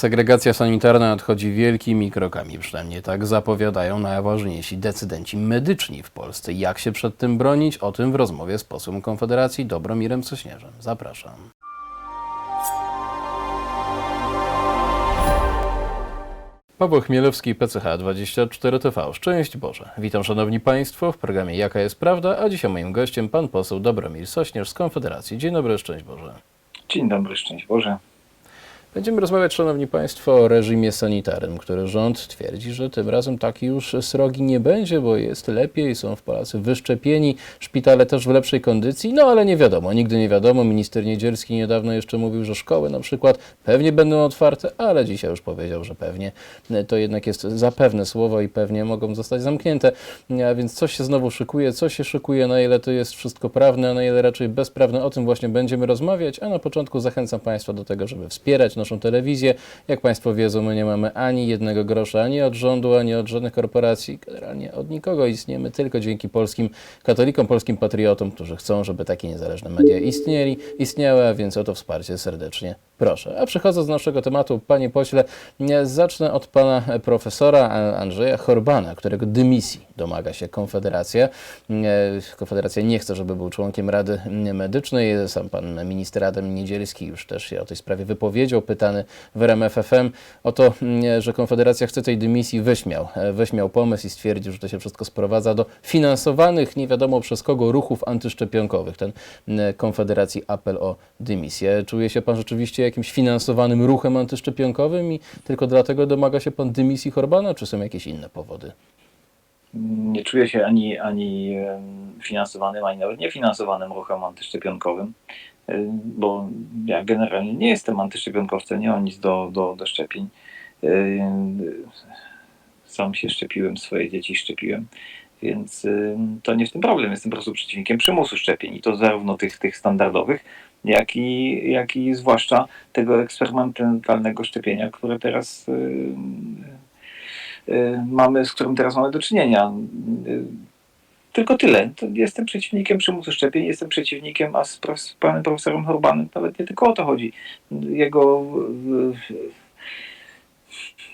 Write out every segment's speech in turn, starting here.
Segregacja sanitarna nadchodzi wielkimi krokami, przynajmniej tak zapowiadają najważniejsi decydenci medyczni w Polsce. Jak się przed tym bronić? O tym w rozmowie z posłem Konfederacji Dobromirem Sośnierzem. Zapraszam. Paweł Chmielewski, PCH24TV. Szczęść Boże. Witam Szanowni Państwo w programie Jaka jest Prawda, a dzisiaj moim gościem pan poseł Dobromir Sośnierz z Konfederacji. Dzień dobry, szczęść Boże. Dzień dobry, szczęść Boże. Będziemy rozmawiać, Szanowni Państwo, o reżimie sanitarnym, który rząd twierdzi, że tym razem taki już srogi nie będzie, bo jest lepiej, są w Polacy wyszczepieni, szpitale też w lepszej kondycji, no ale nie wiadomo, nigdy nie wiadomo. Minister Niedzielski niedawno jeszcze mówił, że szkoły na przykład pewnie będą otwarte, ale dzisiaj już powiedział, że pewnie. To jednak jest zapewne słowo i pewnie mogą zostać zamknięte, a więc coś się znowu szykuje, co się szykuje, na ile to jest wszystko prawne, a na ile raczej bezprawne, o tym właśnie będziemy rozmawiać, a na początku zachęcam Państwa do tego, żeby wspierać naszą telewizję. Jak Państwo wiedzą, my nie mamy ani jednego grosza, ani od rządu, ani od żadnych korporacji, generalnie od nikogo. Istniejemy tylko dzięki polskim katolikom, polskim patriotom, którzy chcą, żeby takie niezależne media istnieli, istniały, a więc o to wsparcie serdecznie proszę. A przechodząc do naszego tematu, Panie Pośle, zacznę od Pana profesora Andrzeja Horbana, którego dymisji domaga się Konfederacja. Nie, Konfederacja nie chce, żeby był członkiem Rady Medycznej. Sam Pan minister Adam Niedzielski już też się o tej sprawie wypowiedział, pytany w RMF FM o to, nie, że Konfederacja chce tej dymisji, wyśmiał. Wyśmiał pomysł i stwierdził, że to się wszystko sprowadza do finansowanych, nie wiadomo przez kogo, ruchów antyszczepionkowych. Ten Konfederacji apel o dymisję. Czuje się Pan rzeczywiście jakimś finansowanym ruchem antyszczepionkowym i tylko dlatego domaga się Pan dymisji Horbana, czy są jakieś inne powody? Nie czuję się ani, ani finansowanym, ani nawet niefinansowanym ruchem antyszczepionkowym, bo ja generalnie nie jestem antyszczepionkowcem, nie mam nic do, do, do szczepień. Sam się szczepiłem, swoje dzieci szczepiłem, więc to nie w tym problem. Jestem po prostu przeciwnikiem przymusu szczepień i to zarówno tych, tych standardowych, jak i, jak i zwłaszcza tego eksperymentalnego szczepienia, które teraz em, y, mamy, z którym teraz mamy do czynienia. Y, Tylko tyle. Jestem przeciwnikiem przymusu szczepień, jestem przeciwnikiem, a z, panem profesorem Horbanem nawet nie tylko o to chodzi. Jego y,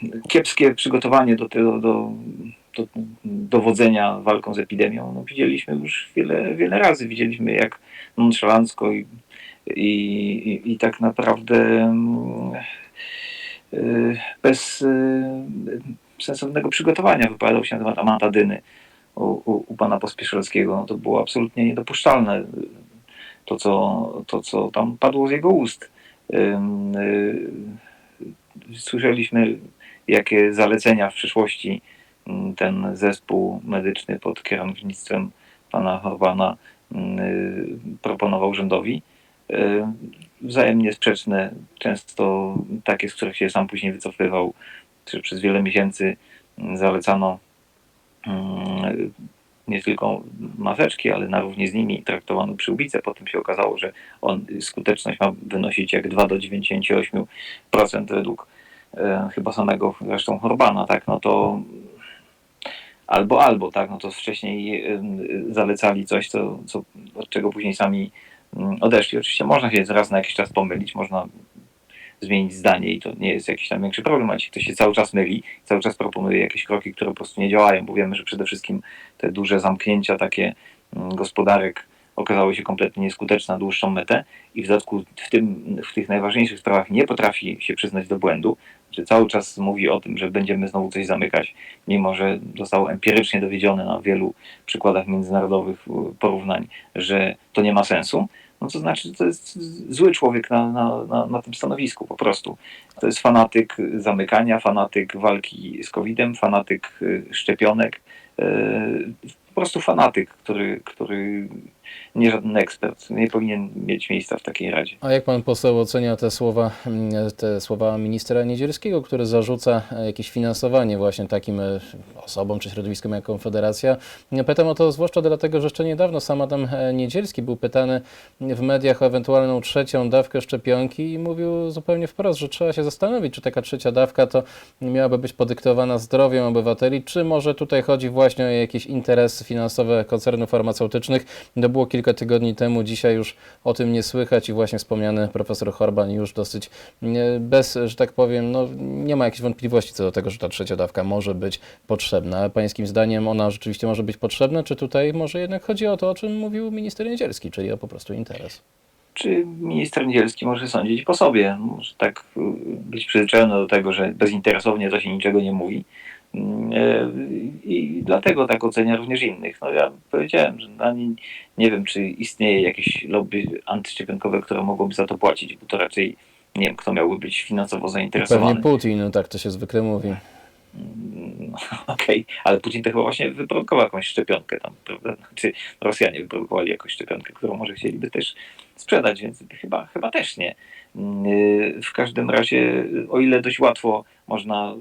y, kiepskie przygotowanie do tego, do, do dowodzenia walką z epidemią, no widzieliśmy już wiele, wiele razy. Widzieliśmy jak nonszalancko i, i, i, tak naprawdę mm, y, bez y, sensownego przygotowania wypowiadał się na temat amantadyny u, u, u pana Pospieszalskiego. No to było absolutnie niedopuszczalne to co, to, co tam padło z jego ust. Y, Słyszeliśmy, jakie zalecenia w przyszłości ym, ten zespół medyczny pod kierownictwem pana Horbana y, proponował rządowi. Y, Wzajemnie sprzeczne, często takie, z których się sam później wycofywał, czy przez wiele miesięcy mm, zalecano mm, nie tylko maseczki, ale na równi z nimi traktowano przyłbicę. Potem się okazało, że on, skuteczność ma wynosić jak 2 do 98% według e, chyba samego zresztą Horbana, tak, no to albo, albo, tak, no to wcześniej e, zalecali coś, co, co, od czego później sami odeszli. Oczywiście można się raz na jakiś czas pomylić, można zmienić zdanie i to nie jest jakiś tam większy problem, ale jeśli ktoś się cały czas myli, cały czas proponuje jakieś kroki, które po prostu nie działają, bo wiemy, że przede wszystkim te duże zamknięcia takie mm, gospodarek okazały się kompletnie nieskuteczne na dłuższą metę i w dodatku w, tym, w tych najważniejszych sprawach nie potrafi się przyznać do błędu, że cały czas mówi o tym, że będziemy znowu coś zamykać, mimo że zostało empirycznie dowiedzione na wielu przykładach międzynarodowych y, porównań, że to nie ma sensu, no to znaczy, że to jest zły człowiek na, na, na, na tym stanowisku po prostu. To jest fanatyk zamykania, fanatyk walki z COVID-em, fanatyk y, szczepionek, y, po prostu fanatyk, który, który nie żaden ekspert, nie powinien mieć miejsca w takiej radzie. A jak pan poseł ocenia te słowa, te słowa ministra Niedzielskiego, który zarzuca jakieś finansowanie właśnie takim e, osobom czy środowiskom jak Konfederacja? Pytam o to zwłaszcza dlatego, że jeszcze niedawno sam Adam Niedzielski był pytany w mediach o ewentualną trzecią dawkę szczepionki i mówił zupełnie wprost, że trzeba się zastanowić, czy taka trzecia dawka to miałaby być podyktowana zdrowiem obywateli, czy może tutaj chodzi właśnie o jakieś interesy finansowe koncernów farmaceutycznych. To było kilka tygodni temu, dzisiaj już o tym nie słychać i właśnie wspomniany profesor Horban już dosyć bez, że tak powiem, no, nie ma jakichś wątpliwości co do tego, że ta trzecia dawka może być potrzebna. Pańskim zdaniem ona rzeczywiście może być potrzebna, czy tutaj może jednak chodzi o to, o czym mówił minister Niedzielski, czyli o po prostu interes? Czy minister Niedzielski może sądzić po sobie? Może tak y, być przyzwyczajony do tego, że bezinteresownie to się niczego nie mówi. Mm, e, I dlatego tak ocenia również innych. No ja powiedziałem, że no, nie, wiem, czy istnieje jakieś lobby antyszczepionkowe, które mogłoby za to płacić, bo to raczej nie wiem, kto miałby być finansowo zainteresowany. Pewnie Putin, no tak to się zwykle mówi. No, Okej, ale Putin to chyba właśnie wyprodukował jakąś szczepionkę tam, prawda? Czy Rosjanie wyprodukowali jakąś szczepionkę, którą może chcieliby też sprzedać, więc chyba, chyba też nie. Yy, W każdym razie, o ile dość łatwo można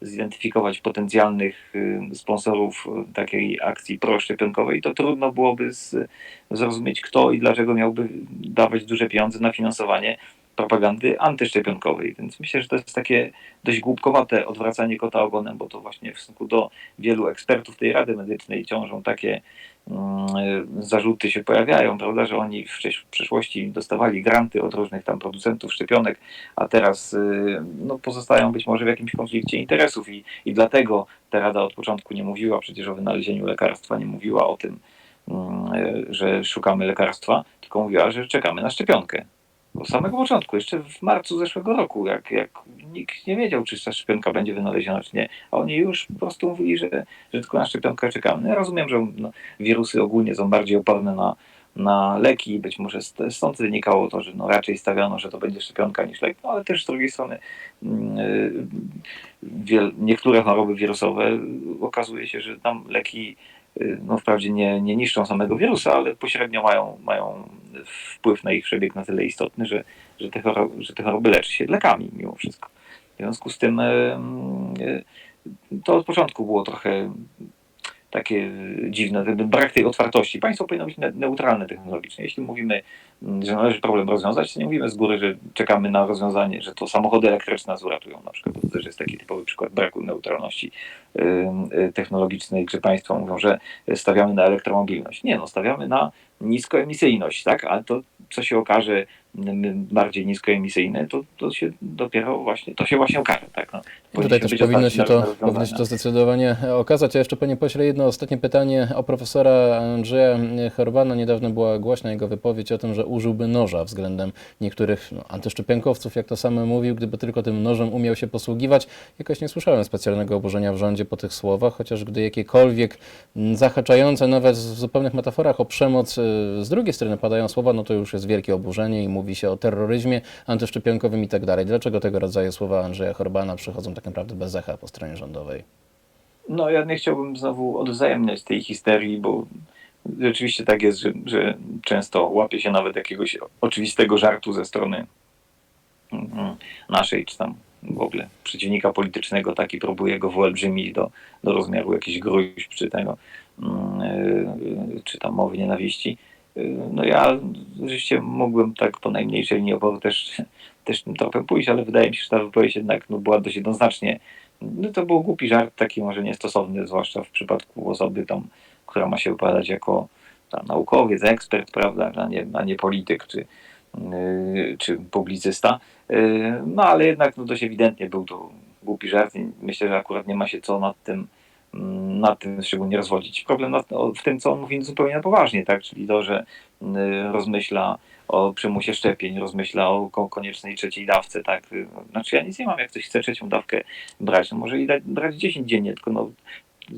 zidentyfikować potencjalnych yy, sponsorów yy, takiej akcji proszczepionkowej, to trudno byłoby zrozumieć, kto i dlaczego miałby dawać duże pieniądze na finansowanie propagandy antyszczepionkowej. Więc myślę, że to jest takie dość głupkowate odwracanie kota ogonem, bo to właśnie w stosunku do wielu ekspertów tej Rady Medycznej ciążą takie mm, zarzuty się pojawiają, prawda, że oni w przeszłości dostawali granty od różnych tam producentów szczepionek, a teraz y, no, pozostają być może w jakimś konflikcie interesów i, i dlatego ta Rada od początku nie mówiła przecież o wynalezieniu lekarstwa, nie mówiła o tym, mm, y, że szukamy lekarstwa, tylko mówiła, że czekamy na szczepionkę. Od samego początku, jeszcze w marcu zeszłego roku, jak, jak nikt nie wiedział, czy ta szczepionka będzie wynaleziona, czy nie, a oni już po prostu mówili, że, że tylko na szczepionkę czekamy. No, ja rozumiem, że no, wirusy ogólnie są bardziej oporne na, na leki być może st- stąd wynikało to, że no, raczej stawiano, że to będzie szczepionka niż lek, no, ale też z drugiej strony mm, y, wiel- niektóre choroby wirusowe y, okazuje się, że tam leki no wprawdzie nie, nie niszczą samego wirusa, ale pośrednio mają, mają wpływ na ich przebieg na tyle istotny, że, że, te choroby, że te choroby leczy się lekami mimo wszystko. W związku z tym y, y, to od początku było trochę takie dziwne, ten brak tej otwartości. Państwo powinno być ne- neutralne technologicznie. Jeśli mówimy, mm, że należy problem rozwiązać, to nie mówimy z góry, że czekamy na rozwiązanie, że to samochody elektryczne nas uratują na przykład. To też jest taki typowy przykład braku neutralności y, technologicznej, gdzie państwo mówią, że stawiamy na elektromobilność. Nie, no stawiamy na niskoemisyjność, tak? Ale to, co się okaże bardziej niskoemisyjne, to, to się dopiero właśnie, to się właśnie okaże, tak? No, Tutaj też powinno się, to, powinno się to zdecydowanie okazać. A jeszcze panie pośle, jedno ostatnie pytanie o profesora Andrzeja Horbana. Niedawno była głośna jego wypowiedź o tym, że użyłby noża względem niektórych no, antyszczepionkowców, jak to sam mówił, gdyby tylko tym nożem umiał się posługiwać. Jakoś nie słyszałem specjalnego oburzenia w rządzie po tych słowach, chociaż gdy jakiekolwiek zahaczające nawet w zupełnych metaforach o przemoc y, z drugiej strony padają słowa, no to już jest wielkie oburzenie i mówi się o terroryzmie antyszczepionkowym i tak dalej. Dlaczego tego rodzaju słowa Andrzeja Horbana przychodzą tak naprawdę bez echa po stronie rządowej? No ja nie chciałbym znowu odwzajemniać tej histerii, bo rzeczywiście tak jest, że, że często łapie się nawet jakiegoś oczywistego żartu ze strony mm, naszej, czy tam w ogóle przeciwnika politycznego, tak i próbuje go wyolbrzymić do, do rozmiaru jakichś gruźb, czy tego, mm, y, czy tam mowy nienawiści. No ja rzeczywiście mógłbym tak po najmniejszej linii oporu też, też tym tropem pójść, ale wydaje mi się, że ta wypowiedź jednak no, była dość jednoznacznie no to był głupi żart, taki może niestosowny, zwłaszcza w przypadku osoby tam, która ma się wypowiadać jako tam, naukowiec, ekspert, prawda, a nie, a nie polityk czy, yy, czy publicysta. Yy, no ale jednak no, dość ewidentnie był to głupi żart myślę, że akurat nie ma się co nad tym nad tym szczególnie rozwodzić. Problem w tym, co on mówi zupełnie na poważnie, tak? czyli to, że yy, rozmyśla o przymusie szczepień, rozmyśla o ko- koniecznej trzeciej dawce. Tak? Znaczy ja nic nie mam, jak ktoś chce trzecią dawkę brać, no może i dać, brać 10 dziennie, tylko no,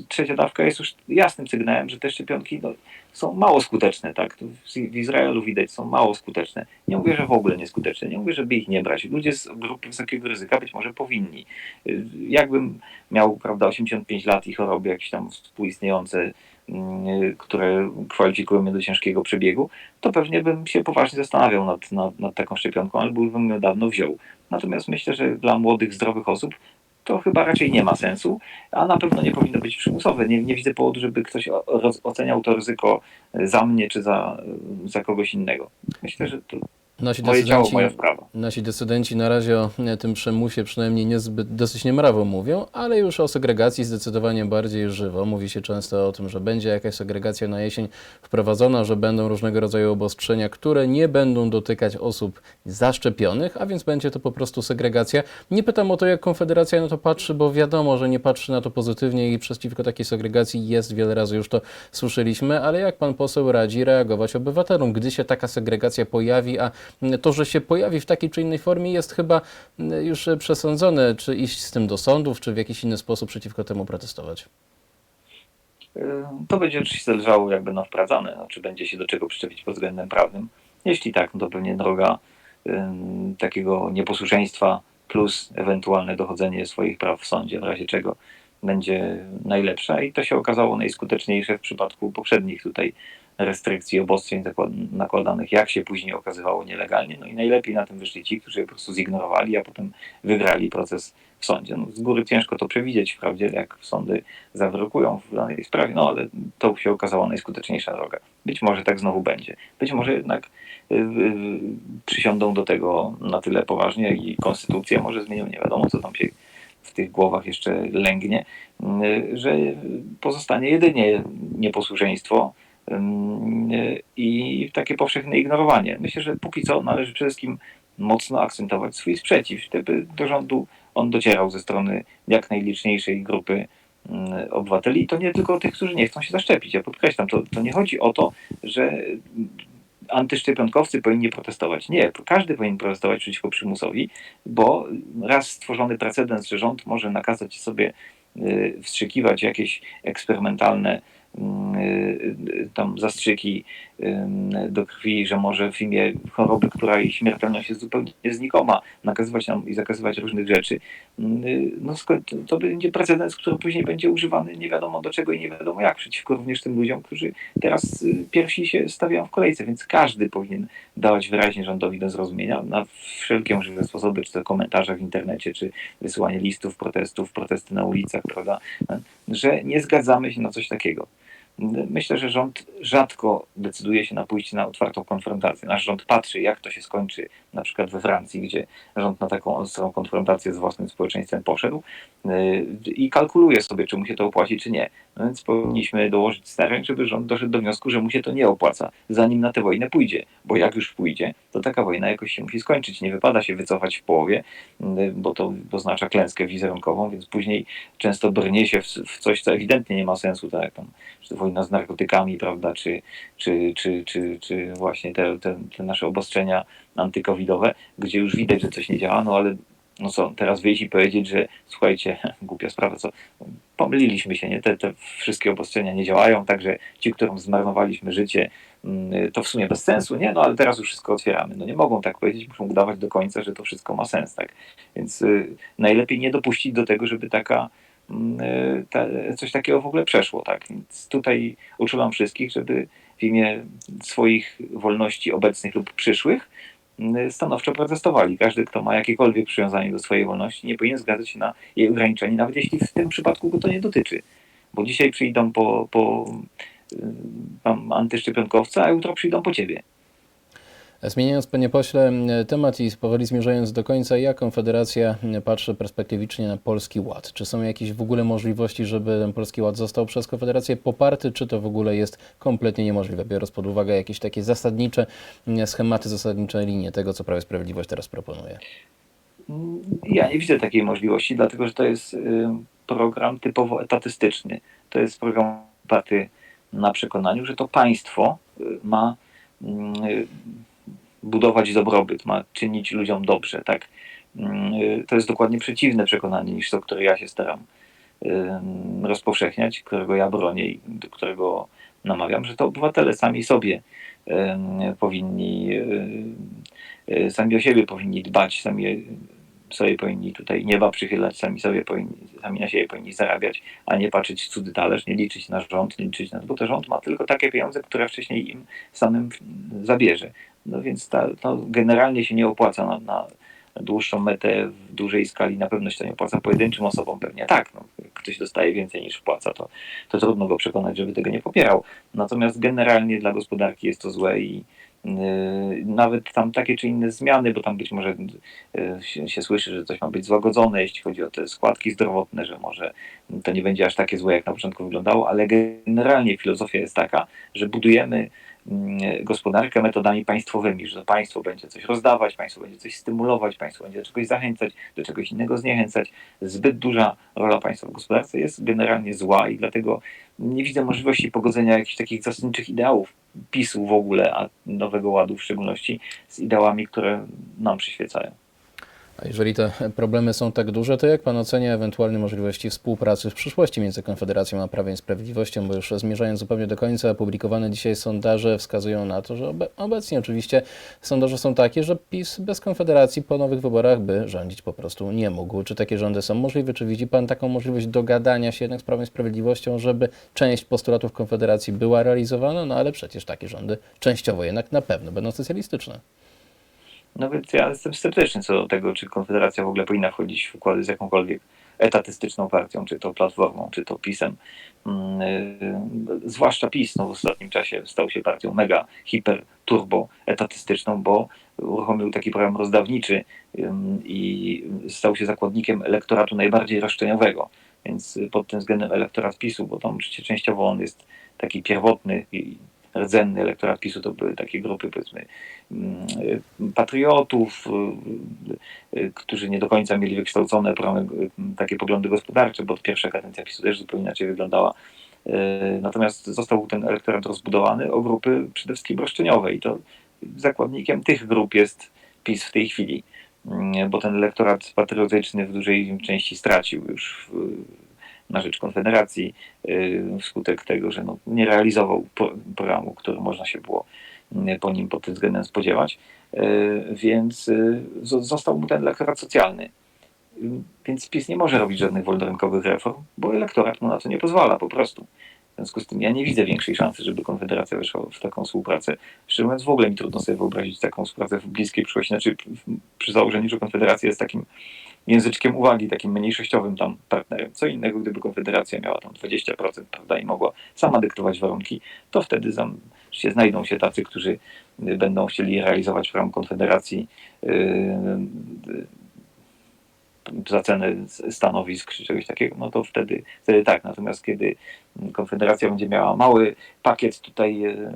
trzecia dawka jest już jasnym sygnałem, że te szczepionki no, są mało skuteczne. Tak? W, Izraelu widać, są mało skuteczne. Nie mówię, że w ogóle nieskuteczne, nie mówię, żeby ich nie brać. Ludzie z grupy wysokiego ryzyka być może powinni. Y, Jakbym miał prawda, 85 lat i choroby jakieś tam współistniejące, mm, które kwalifikują mnie do ciężkiego przebiegu, to pewnie bym się poważnie zastanawiał nad, nad, nad taką szczepionką, albo bym ją dawno wziął. Natomiast myślę, że dla młodych, zdrowych osób to chyba raczej nie ma sensu, a na pewno nie powinno być przymusowe. Nie, nie widzę powodu, żeby ktoś oceniał to ryzyko za mnie czy za, za kogoś innego. Myślę, że to Nasi Moje ciało, decydenci, moja sprawa. nasi decydenci na razie o tym przemusie przynajmniej niezbyt, dosyć niemrawo mówią, ale już o segregacji zdecydowanie bardziej żywo. Mówi się często o tym, że będzie jakaś segregacja na jesień wprowadzona, że będą różnego rodzaju obostrzenia, które nie będą dotykać osób zaszczepionych, a więc będzie to po prostu segregacja. Nie pytam o to, jak Konfederacja na to patrzy, bo wiadomo, że nie patrzy na to pozytywnie i przeciwko takiej segregacji jest, wiele razy już to słyszeliśmy, ale jak pan poseł radzi reagować obywatelom, gdy się taka segregacja pojawi, a to, że się pojawi w takiej czy innej formie jest chyba mm, już przesądzone, czy iść z tym do sądów, czy w jakiś inny sposób przeciwko temu protestować. To będzie oczywiście zależało, jak będą wprowadzane, no, czy będzie się do czego przyczepić pod względem prawnym. Jeśli tak, no to pewnie droga takiego nieposłuszeństwa plus ewentualne dochodzenie swoich praw w sądzie, w razie czego będzie najlepsza i to się okazało najskuteczniejsze w przypadku poprzednich tutaj restrykcji, obostrzeń nakładanych, jak się później okazywało nielegalnie. No i najlepiej na tym wyszli ci, którzy je po prostu zignorowali, a potem wygrali proces w sądzie. No, z góry ciężko to przewidzieć wprawdzie, jak sądy zawrokują w danej sprawie, no ale to się okazała najskuteczniejsza droga. Być może tak znowu będzie. Być może jednak y, y, przysiądą do tego na tyle poważnie i konstytucję może zmienią, nie wiadomo co tam się w tych głowach jeszcze lęgnie, y, że pozostanie jedynie nieposłuszeństwo i takie powszechne ignorowanie. Myślę, że póki co należy przede wszystkim mocno akcentować swój sprzeciw, żeby do rządu on docierał ze strony jak najliczniejszej grupy mm, obywateli i to nie tylko tych, którzy nie chcą się zaszczepić. Ja podkreślam, to, to nie chodzi o to, że antyszczepionkowcy powinni protestować. Nie, każdy powinien protestować przeciwko przymusowi, bo raz stworzony precedens, że rząd może nakazać sobie y, wstrzykiwać jakieś eksperymentalne tam zastrzyki ym, do krwi, że może w imię choroby, która jej śmiertelność jest zupełnie znikoma, nakazywać nam i zakazywać różnych rzeczy, y, no to, będzie precedens, który później będzie używany nie wiadomo do czego i nie wiadomo jak, przeciwko również tym ludziom, którzy teraz y, pierwsi się stawiają w kolejce, więc każdy powinien dawać wyraźnie rządowi do zrozumienia na wszelkie możliwe sposoby, czy to komentarze w internecie, czy wysyłanie listów protestów, protesty na ulicach, prawda, że nie zgadzamy się na coś takiego. Myślę, że rząd rzadko decyduje się na pójście na otwartą konfrontację. Nasz rząd patrzy, jak to się skończy, na przykład we Francji, gdzie rząd na taką ostrą konfrontację z własnym społeczeństwem poszedł yy, i kalkuluje sobie, czy mu się to opłaci, czy nie. No więc powinniśmy dołożyć starań, żeby rząd doszedł do wniosku, że mu się to nie opłaca, zanim na tę wojnę pójdzie. Bo jak już pójdzie, to taka wojna jakoś się musi skończyć. Nie wypada się wycofać w połowie, bo to oznacza klęskę wizerunkową, więc później często brnie się w, coś, co ewidentnie nie ma sensu, tak jak tam czy wojna z narkotykami, prawda, czy, czy, czy, czy, czy właśnie te, te, te nasze obostrzenia antykowidowe, gdzie już widać, że coś nie działa, no ale no co, teraz wyjść i powiedzieć, że słuchajcie, głupia sprawa, co, pomyliliśmy się, nie, te, te wszystkie obostrzenia nie działają, także ci, którym zmarnowaliśmy życie, mm, to w sumie bez sensu, nie, no ale teraz już wszystko otwieramy. No nie mogą tak powiedzieć, muszą udawać do końca, że to wszystko ma sens, tak. Więc y, najlepiej nie dopuścić do tego, żeby taka mm, y, ta, coś takiego w ogóle przeszło, tak. Więc tutaj uczulam wszystkich, żeby w imię swoich wolności obecnych lub przyszłych stanowczo protestowali. Każdy, kto ma jakiekolwiek przywiązanie do swojej wolności, nie powinien zgadzać się na jej ograniczenie, nawet jeśli w tym przypadku go to nie dotyczy. Bo dzisiaj przyjdą po, po y, antyszczepionkowca, a jutro przyjdą po ciebie. Zmieniając, panie pośle, temat i powoli zmierzając do końca, jak Konfederacja patrzy perspektywicznie na Polski Ład? Czy są jakieś w ogóle możliwości, żeby ten Polski Ład został przez Konfederację poparty, czy to w ogóle jest kompletnie niemożliwe, biorąc pod uwagę jakieś takie zasadnicze schematy, zasadnicze linie tego, co Prawo i Sprawiedliwość teraz proponuje? Ja nie widzę takiej możliwości, dlatego że to jest y, program typowo etatystyczny. To jest program oparty na przekonaniu, że to państwo y, ma y, budować dobrobyt, ma czynić ludziom dobrze. Tak? Y, To jest dokładnie przeciwne przekonanie niż to, które ja się staram rozpowszechniać, którego ja bronię i do którego namawiam, że to obywatele sami sobie powinni, y, y, sami o siebie powinni dbać, sami sobie powinni tutaj nieba przychylać, sami sobie powinni, sami na siebie powinni zarabiać, a nie patrzeć w cudzy talerz, nie liczyć na rząd, nie liczyć na bo to rząd ma tylko takie pieniądze, które wcześniej im samym zabierze. No więc ta, generalnie się nie opłaca na, na dłuższą metę w dużej skali, na pewno się to nie opłaca pojedynczym osobom pewnie tak, no, ktoś dostaje więcej niż wpłaca, to, to trudno go przekonać, żeby tego nie popierał. Natomiast generalnie dla gospodarki jest to złe i Yy, nawet tam takie czy inne zmiany, bo tam być może yy, się, się słyszy, że coś ma być złagodzone, jeśli chodzi o te składki zdrowotne, że może to nie będzie aż takie złe, jak na początku wyglądało, ale generalnie filozofia jest taka, że budujemy gospodarkę metodami państwowymi, że państwo będzie coś rozdawać, państwo będzie coś stymulować, państwo będzie do czegoś zachęcać, do czegoś innego zniechęcać. Zbyt duża rola państwa w gospodarce jest generalnie zła i dlatego nie widzę możliwości pogodzenia jakichś takich zasadniczych ideałów PiSu w ogóle, a Nowego Ładu w szczególności, z ideałami, które nam przyświecają. A jeżeli te problemy są tak duże, to jak pan ocenia ewentualne możliwości współpracy w przyszłości między Konfederacją a Prawem i Sprawiedliwością? Bo już zmierzając zupełnie do końca, opublikowane dzisiaj sondaże wskazują na to, że obe obecnie oczywiście sondaże są takie, że PiS bez Konfederacji po nowych wyborach by rządzić po prostu nie mógł. Czy takie rządy są możliwe? Czy widzi pan taką możliwość dogadania się jednak z Prawem i Sprawiedliwością, żeby część postulatów Konfederacji była realizowana? No ale przecież takie rządy częściowo jednak na pewno będą socjalistyczne. No więc ja jestem sceptyczny co do tego, czy Konfederacja w ogóle powinna wchodzić w układy z jakąkolwiek etatystyczną partią, czy to Platformą, czy to PiSem. Mm, y, Zwłaszcza PiS no, w ostatnim czasie stał się partią mega, hiper, turbo etatystyczną, bo uruchomił taki program rozdawniczy i stał się zakładnikiem elektoratu najbardziej roszczeniowego. Więc pod tym względem elektorat PiSu, bo tam oczywiście częściowo on jest taki pierwotny rdzenny elektorat PiSu to były takie grupy powiedzmy mm, y, patriotów, y, y, którzy nie do końca mieli wykształcone takie poglądy gospodarcze, bo pierwsza kadencja PiSu też zupełnie inaczej wyglądała. Natomiast został ten elektorat rozbudowany o grupy przede wszystkim roszczeniowe i to zakładnikiem tych grup jest PiS w tej chwili, bo ten elektorat patriotyczny w dużej części stracił już na rzecz Konfederacji wskutek tego, że no, nie realizował programu, który można się było po nim pod tym względem spodziewać, więc został mu ten elektorat socjalny. Więc PiS nie może robić żadnych wolnorynkowych reform, bo elektorat mu na to nie pozwala po prostu. W związku z tym ja nie widzę większej szansy, żeby Konfederacja weszła w taką współpracę. Szczerze mówiąc, w ogóle mi trudno sobie wyobrazić taką współpracę w bliskiej przyszłości. Znaczy, przy założeniu, że Konfederacja jest takim języczkiem uwagi, takim mniejszościowym tam partnerem. Co innego, gdyby Konfederacja miała tam 20%, prawda, i mogła sama dyktować warunki, to wtedy się znajdą się tacy, którzy będą chcieli realizować program Konfederacji yy, za cenę stanowisk czy czegoś takiego, no to wtedy, wtedy tak. Natomiast kiedy Konfederacja będzie miała mały pakiet tutaj e,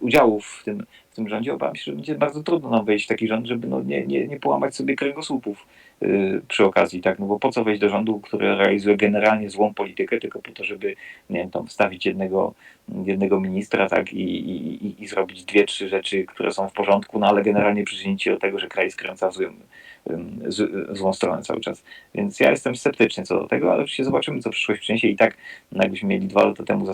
udziałów w tym, w tym rządzie, obawiam się, że będzie bardzo trudno nam wejść w taki rząd, żeby no nie, nie, nie połamać sobie kręgosłupów y, przy okazji, tak, no bo po co wejść do rządu, który realizuje generalnie złą politykę, tylko po to, żeby, nie wiem, tam wstawić jednego, jednego ministra, tak, i, i, i zrobić dwie, trzy rzeczy, które są w porządku, no ale generalnie przyczynić się do tego, że kraj skręca w złym, złą stronę cały czas. Więc ja jestem sceptyczny co do tego, ale oczywiście zobaczymy, co przyszłość przyniesie i tak, jakbyśmy mieli dwa lata temu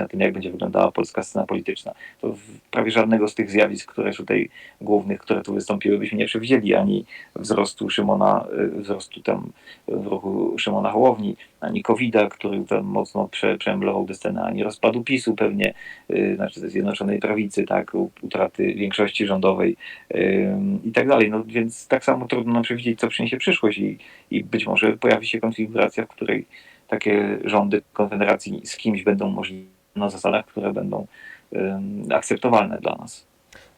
na tym, jak będzie wyglądała polska scena polityczna. To prawie żadnego z tych zjawisk, które tutaj głównych, które tu wystąpiły, byśmy nie przewidzieli ani wzrostu Szymona, y, wzrostu tam w ruchu Szymona Hołowni, ani COVID-a, który tam mocno prze, przeemblował tę scenę, ani rozpadu PiSu pewnie, yy, znaczy Zjednoczonej Prawicy, tak, utraty większości rządowej yy, i tak dalej. No więc tak samo trudno nam przewidzieć, co przyniesie przyszłość i, i być może pojawi się konfiguracja, w której takie rządy Konfederacji z kimś będą możliwe na zasadach, które będą akceptowalne dla nas.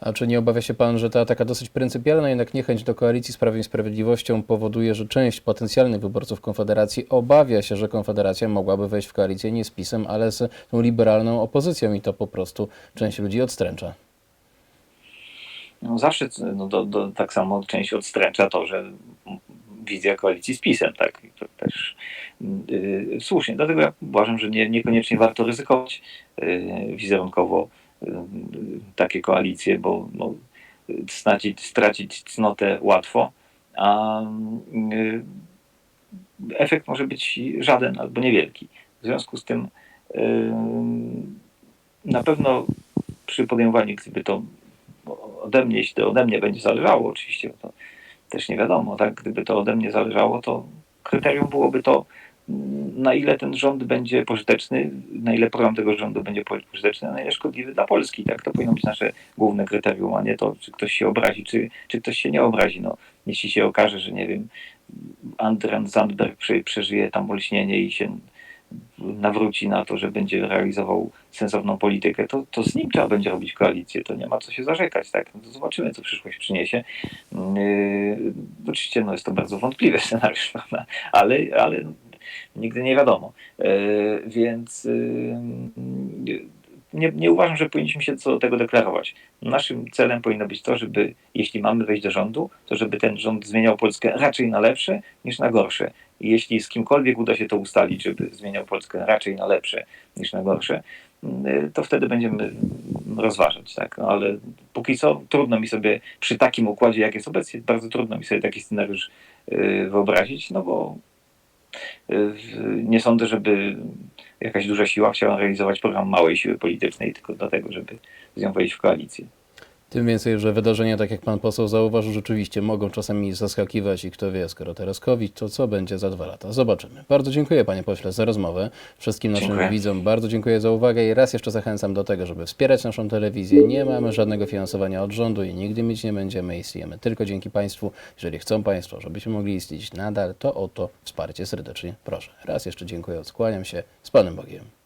A czy nie obawia się Pan, że ta taka dosyć pryncypialna jednak niechęć do koalicji z Prawem i Sprawiedliwością powoduje, że część potencjalnych wyborców Konfederacji obawia się, że Konfederacja mogłaby wejść w koalicję nie z PiSem, ale z tą liberalną opozycją i to po prostu część ludzi odstręcza? No zawsze no do, do, tak samo część odstręcza to, że wizja koalicji z PiSem, tak? To też yy, słusznie. Dlatego ja uważam, że nie, niekoniecznie warto ryzykować yy, wizerunkowo yy, takie koalicje, bo no, stracić, stracić cnotę łatwo, a yy, efekt może być żaden albo niewielki. W związku z tym yy, na pewno przy podejmowaniu, gdyby to ode mnie, jeśli to ode mnie będzie zależało, oczywiście, to też nie wiadomo, tak? Gdyby to ode mnie zależało, to kryterium byłoby to, na ile ten rząd będzie pożyteczny, na ile program tego rządu będzie pożyteczny, a na ile szkodliwy dla Polski. Tak? To powinno być nasze główne kryterium, a nie to, czy ktoś się obrazi, czy, czy ktoś się nie obrazi. No, jeśli się okaże, że nie wiem, Andren Sandberg przeżyje tam olśnienie i się nawróci na to, że będzie realizował sensowną politykę, to, to z nim trzeba będzie robić koalicję. To nie ma co się zarzekać. Tak? No zobaczymy, co przyszłość przyniesie. Yy, oczywiście no, jest to bardzo wątpliwy scenariusz, prawda? ale, ale nigdy nie wiadomo. Yy, więc yy, nie, nie uważam, że powinniśmy się co do tego deklarować. Naszym celem powinno być to, żeby jeśli mamy wejść do rządu, to żeby ten rząd zmieniał Polskę raczej na lepsze niż na gorsze. I jeśli z kimkolwiek uda się to ustalić, żeby zmieniał Polskę raczej na lepsze niż na gorsze, y, to wtedy będziemy rozważać, tak. No, ale póki co trudno mi sobie przy takim układzie, jak jest obecnie, bardzo trudno mi sobie taki scenariusz y, wyobrazić, no bo nie sądzę, żeby jakaś duża siła chciała realizować program małej siły politycznej tylko dlatego, żeby z nią wejść w koalicję. Tym więcej, że wydarzenia, tak jak pan poseł zauważył, rzeczywiście mogą czasami zaskakiwać i kto wie, skoro teraz COVID, to co będzie za dwa lata? Zobaczymy. Bardzo dziękuję panie pośle za rozmowę. Wszystkim naszym Dziękuję. widzom bardzo dziękuję za uwagę i raz jeszcze zachęcam do tego, żeby wspierać naszą telewizję. Nie mamy żadnego finansowania od rządu i nigdy mieć nie będziemy. Istniejemy tylko dzięki państwu. Jeżeli chcą państwo, żebyśmy mogli istnieć nadal, to o to wsparcie serdecznie proszę. Raz jeszcze dziękuję, skłaniam się z Panem Bogiem.